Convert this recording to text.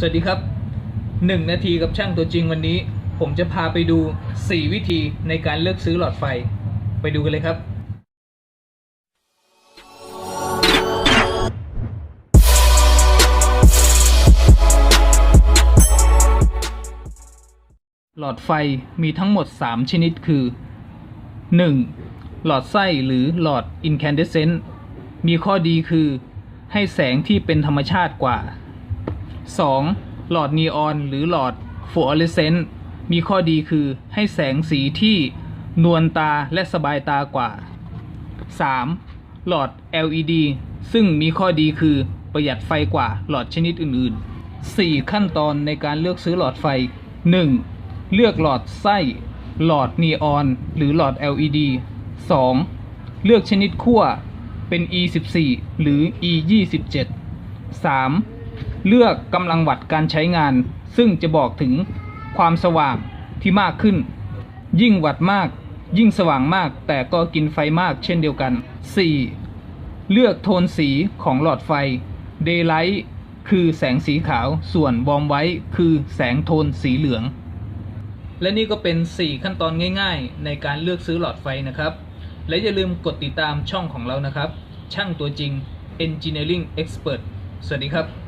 สวัสดีครับ 1 นาทีกับช่างตัวจริงวันนี้ ผมจะพาไปดู 4 วิธีในการเลือกซื้อหลอดไฟ ไปดูกันเลยครับ หลอดไฟมีทั้งหมด 3 ชนิดคือ 1. หลอดไส้หรือหลอด incandescent มีข้อดีคือ ให้แสงที่เป็นธรรมชาติกว่า 2. หลอดนีออนหรือหลอดฟลูออเรสเซนต์มีข้อดีคือให้แสงสีที่นวลตาและสบายตากว่า 3. หลอด LED ซึ่งมีข้อดีคือประหยัดไฟกว่าหลอดชนิดอื่น ๆ 4. ขั้นตอนในการเลือกซื้อหลอดไฟ 1. เลือกหลอดไส้ หลอดนีออน หรือหลอด LED 2. เลือกชนิดขั้วเป็น E14 หรือ E27 3. เลือกกำลังวัตการใช้งาน ซึ่งจะบอกถึงความสว่างที่มากขึ้น ยิ่งวัตต์มาก ยิ่งสว่างมาก แต่ก็กินไฟมากเช่นเดียวกัน 4. เลือกโทนสีของหลอดไฟ Daylight คือแสงสีขาว ส่วน Warm White คือแสงโทนสีเหลือง และนี่ก็เป็น 4 ขั้นตอนง่ายๆ ในการเลือกซื้อหลอดไฟนะครับ และอย่าลืมกดติดตามช่องของเรานะครับ ช่างตัวจริง Engineering Expert สวัสดีครับ